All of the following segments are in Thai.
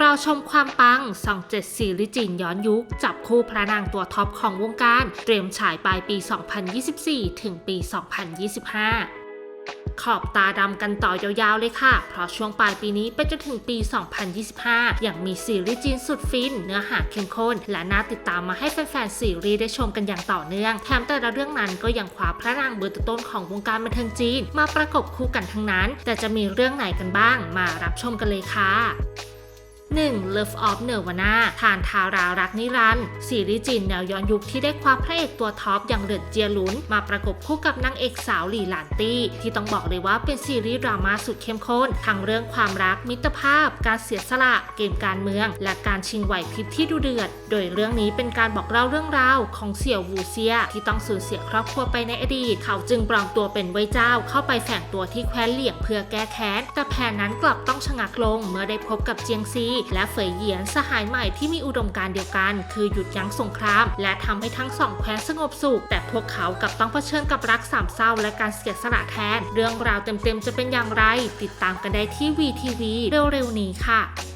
เราชมความปังส่องเจ็ดซีรีส์จีนย้อนยุค จับคู่พระนางตัวท็อปของวงการ เตรียมฉายปลายปี 2024 ถึงปี 2025ขอบตาดำกันต่อยาวๆเลยค่ะ เพราะช่วงปลายปีนี้ไปจนถึงปี 2025 อย่างมีซีรีส์จีนสุดฟิน เนื้อหาเข้มข้น และน่าติดตามมาให้แฟนๆซีรีส์ได้ชมกันอย่างต่อเนื่อง แถมแต่ละเรื่องนั้นก็ยังคว้าพระนางเบอร์ต้นของวงการบันเทิงจีน มาประกบคู่กันทั้งนั้น แต่จะมีเรื่องไหนกันบ้าง มารับชมกันเลยค่ะ 1. Love of Nirvana ทานทารารักนิรันด์ซีรีส์จีนแนวย้อนยุคที่ได้คว้าพระเอกตัวท็อปอย่างเหลินเจียหลุน มาประกบคู่กับนางเอกสาวหลี่หลานตี้ ที่ต้องบอกเลยว่าเป็นซีรีส์ดราม่าสุดเข้มข้นทั้งเรื่องความรักมิตรภาพ การเสียสละ เกมการเมือง และการชิงไหวพริบที่ดูเดือด โดยเรื่องนี้เป็นการบอกเล่าเรื่องราวของเสี่ยววูเซีย ที่ต้องสูญเสียครอบครัวไปในอดีต เขาจึงปลอมตัวเป็นไว้เจ้าเข้าไปแฝงตัวที่แคว้นเหลี่ยงเพื่อแก้แค้นแต่แผนนั้นกลับต้องชะงักลงเมื่อได้พบกับเจียงซีและเฟยเหยียนสหายใหม่ที่มีอุดมการเดียวกัน คือหยุดยั้งสงคราม และทำให้ทั้งสองแคว้นสงบสุข แต่พวกเขากับต้องเผชิญกับรักสามเศร้าและการเสียสละแทน เรื่องราวเต็มๆจะเป็นอย่างไร ติดตามกันได้ที่ VTV เร็วๆนี้ค่ะ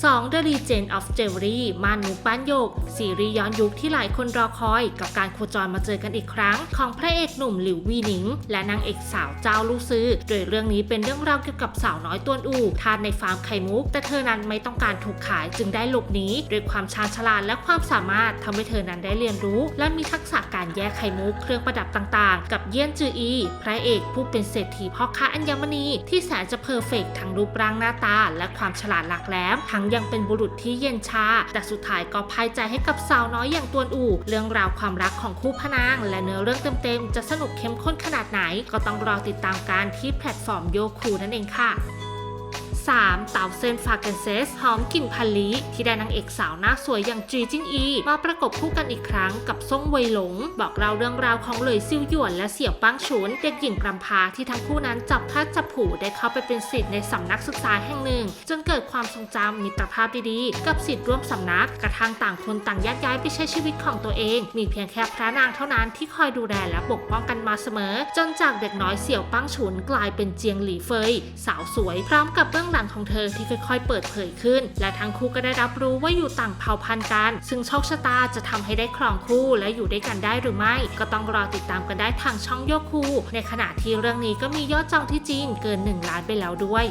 2. The Legend of Jewelry มานุป้านโยก ซีรีส์ย้อนยุคที่หลายคนรอคอย กับการโคจรมาเจอกันอีกครั้ง ของพระเอกหนุ่มหลิววีหนิง และนางเอกสาวเจ้าลูกซื้อ โดยเรื่องนี้เป็นเรื่องราวเกี่ยวกับสาวน้อยตัวอู่ทานในฟาร์มไข่มุก แต่เธอนั้นไม่ต้องการถูกขายจึงได้หลบหนีด้วยความชาญฉลาดและความสามารถทำให้เธอนั้นได้เรียนรู้ และมีทักษะการแยกไข่มุกเครื่องประดับต่างๆ กับเยี่ยนจืออี พระเอกผู้เป็นเศรษฐีพ่อค้าอัญมณีที่แสนจะเพอร์เฟกต์ทั้งรูปร่างหน้าตา และความฉลาดหลักแหลมทั้งยังเป็นบุรุษที่เย็นชา แต่สุดท้ายก็พ่ายใจให้กับสาวน้อยอย่างตวนอู่ เรื่องราวความรักของคู่พนาง และเนื้อเรื่องเต็มๆ จะสนุกเข้มข้นขนาดไหน ก็ต้องรอติดตามการที่แพลตฟอร์มโยคูนั่นเองค่ะ 3. เต่าเซนฟาเกนเซสหอมกลิ่นพันลีที่ได้นางเอกสาวหน้าสวยอย่างจีจินอี มาประกบคู่กันอีกครั้งกับซ่งเวยหลง บอกเราเรื่องราวของเหลยซิวหยวนและเสี่ยวปังฉุน เด็กหญิงกำพาที่ทั้งคู่นั้นจับพลัดจับผูได้เข้าไปเป็นศิษย์ในสำนักศึกษาแห่งหนึ่ง จนเกิดความทรงจำมิตรภาพดีๆ กับศิษย์ร่วมสำนักกระทั่งต่างคนต่างแยกย้ายไปใช้ชีวิตของตัวเอง มีเพียงแค่พระนางเท่านั้นที่คอยดูแลและปกป้องกันมาเสมอ จนจากเด็กน้อยเสี่ยวปังฉุนกลายเป็นเจียงหลี่เฟย สาวสวยพร้อมกับเบื้องหลังของเธอที่ค่อยๆ เปิดเผยขึ้น และทั้งคู่ก็ได้รับรู้ว่าอยู่ต่างเผ่าพันธุ์กัน ซึ่งโชคชะตาจะทำให้ได้ครองคู่และอยู่ด้วยกันได้หรือไม่ ก็ต้องรอติดตามกันได้ทางช่องโยคูในขณะที่เรื่องนี้ก็มียอดจองที่จีนเกิน 1 ล้านไปแล้วด้วย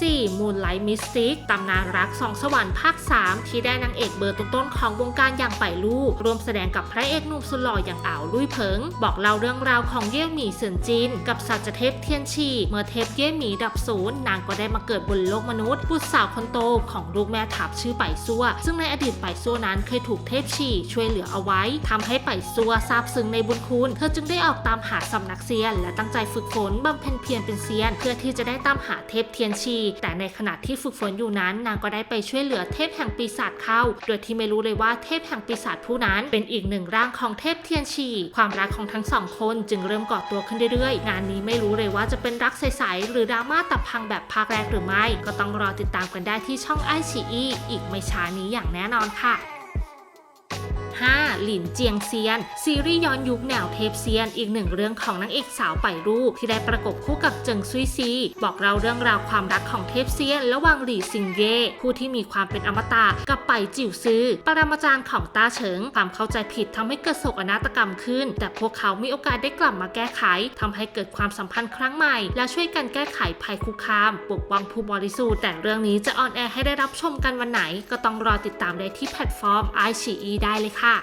4. Moonlight Mystic ตำนานรักสองสวรรค์ภาค 3 ที่ได้นางเอกเบอร์ต้นๆของวงการอย่างไปลู่รวมแสดงกับพระเอกหนุ่มสุดหล่ออย่างอ่าวลุยเพิง บอกเล่าเรื่องราวของเย่หมี่เซินจิน กับสัจเทพเทียนชี เมื่อเทพเย่หมี่ดับศูนย์นางก็ได้มาเกิดบนโลกมนุษย์บุตรสาวคนโตของลูกแม่ทัพชื่อไปซัว ซึ่งในอดีตไปซัวนั้นเคยถูกเทพชีช่วยเหลือเอาไว้ทำให้ไปซัวซาบซึ้งในบุญคุณเธอจึงได้ออกตามหาสำนักเซียน และตั้งใจฝึกฝนบำเพ็ญเพียรเป็นเซียน เพื่อที่จะได้ตามหาเทพเทียนชีแต่ในขณะที่ฝึกฝนอยู่นั้น นางก็ได้ไปช่วยเหลือเทพแห่งปีศาจเข้า โดยที่ไม่รู้เลยว่าเทพแห่งปีศาจผู้นั้น เป็นอีกหนึ่งร่างของเทพเทียนชี ความรักของทั้งสองคนจึงเริ่มก่อตัวขึ้นเรื่อยๆ งานนี้ไม่รู้เลยว่าจะเป็นรักใสๆหรือดราม่าตับพังแบบภาคแรกหรือไม่ ก็ต้องรอติดตามกันได้ที่ช่องไอชีอีอีกไม่ช้านี้อย่างแน่นอนค่ะ 5. หลินเจียงเซียน ซีรีส์ย้อนยุคแนวเทพเซียน อีกหนึ่งเรื่องของนางเอกสาวไปรูปที่ได้ประกบคู่กับเจิงซุยซี บอกเราเรื่องราวความรักของเทพเซียน ระหว่างหลี่ซิงเย่ผู้ที่มีความเป็นอมตะกับไปจิ๋วซือปรมาจารย์ของต้าเฉิง ความเข้าใจผิดทำให้เกิดโศกนาฏกรรมขึ้น แต่พวกเขามีโอกาสได้กลับมาแก้ไขทำให้เกิดความสัมพันธ์ครั้งใหม่ และช่วยกันแก้ไขภัยคุกคาม ปกป้องผู้บริสุทธิ์แต่เรื่องนี้จะออนแอร์ให้ได้รับชมกันวันไหน ก็ต้องรอติดตามได้ที่แพลตฟอร์ม i อ e ได้เลยค่ะ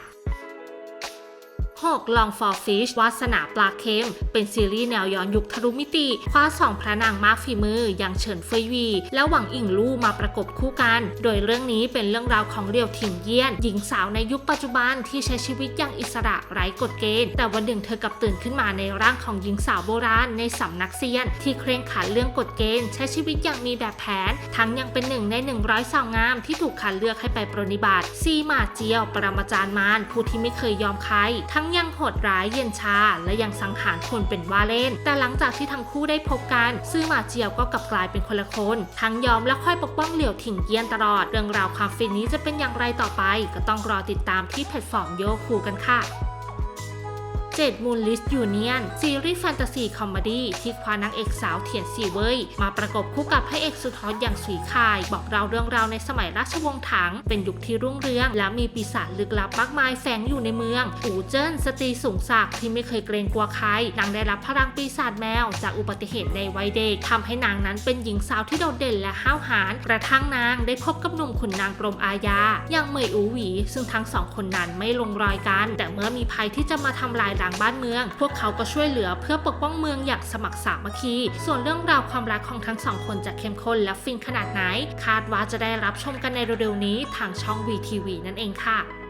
6. Long for Fish วาสนาปลาเค็ม เป็นซีรีส์แนวย้อนยุคทะลุมิติ คว้าสองพระนางมากฝีมือ อย่างเฉินเฟยวี และหวังอิงลู่มาประกบคู่กัน โดยเรื่องนี้เป็นเรื่องราวของเรียวถิ่งเยี่ยน หญิงสาวในยุคปัจจุบันที่ใช้ชีวิตอย่างอิสระไร้กฎเกณฑ์ แต่วันหนึ่งเธอกลับตื่นขึ้นมาในร่างของหญิงสาวโบราณในสำนักเซียน ที่เคร่งขันเรื่องกฎเกณฑ์ ใช้ชีวิตอย่างมีแบบแผน ทั้งยังเป็นหนึ่งใน100สาวงามที่ถูกคัดเลือกให้ไปปรนนิบัติซีมาเจียว ปรมาจารย์มารผู้ที่ไม่เคยยอมใครทั้งยังโหดร้ายเย็นชา และยังสังหารคนเป็นว่าเล่น แต่หลังจากที่ทั้งคู่ได้พบกัน ซื่อหมาเจียวก็กลับกลายเป็นคนละคน ทั้งยอมและค่อยปกป้องเหลี่ยวถิงเยียนตลอด เรื่องราวความฟินนี้จะเป็นอย่างไรต่อไป ก็ต้องรอติดตามที่แพลตฟอร์มโยคูกันค่ะ เจดมูนลิสยูเนียนซีรีส์แฟนตาซีคอมเมดี้ที่คว้านางเอกสาวเทียนซีเว่ยมาประกบคู่กับพระเอกสุดฮอตอย่างสุยคาย บอกเราเรื่องราวในสมัยราชวงศ์ถัง เป็นยุคที่รุ่งเรือง และมีปีศาจลึกลับมากมายแฝงอยู่ในเมือง อูเจิ้นสตรีสูงศักดิ์ที่ไม่เคยเกรงกลัวใครนางได้รับพลังปีศาจแมว จากอุบัติเหตุในวัยเด็กทำให้นางนั้นเป็นหญิงสาวที่โดดเด่นและห้าวหาญกระทั่งนางได้พบกับหนุ่มขุนนางกรมอาญาอย่างเหมยอูหวี ซึ่งทั้งสองคนนั้นไม่ลงรอยกัน แต่เมื่อมีภัยที่จะมาทำลายางบ้านเมือง พวกเขาก็ช่วยเหลือเพื่อปกป้องเมืองอย่างสมัครสามัคคี ส่วนเรื่องราวความรักของทั้งสองคนจะเข้มข้นและฟินขนาดไหน คาดว่าจะได้รับชมกันในเร็วๆนี้ทางช่อง VTV นั่นเองค่ะ